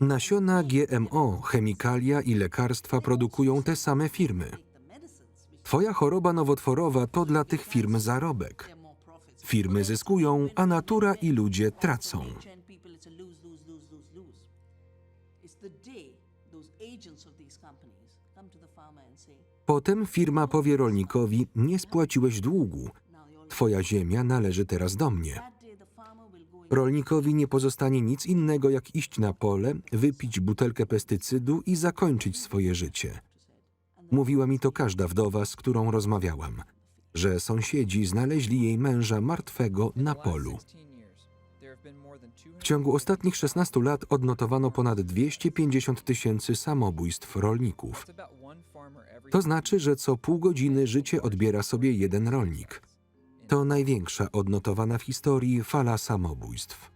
Nasiona GMO, chemikalia i lekarstwa produkują te same firmy. Twoja choroba nowotworowa to dla tych firm zarobek. Firmy zyskują, a natura i ludzie tracą. Potem firma powie rolnikowi: Nie spłaciłeś długu. Twoja ziemia należy teraz do mnie. Rolnikowi nie pozostanie nic innego, jak iść na pole, wypić butelkę pestycydu i zakończyć swoje życie. Mówiła mi to każda wdowa, z którą rozmawiałam, że sąsiedzi znaleźli jej męża martwego na polu. W ciągu ostatnich 16 lat odnotowano ponad 250 tysięcy samobójstw rolników. To znaczy, że co pół godziny życie odbiera sobie jeden rolnik. To największa odnotowana w historii fala samobójstw.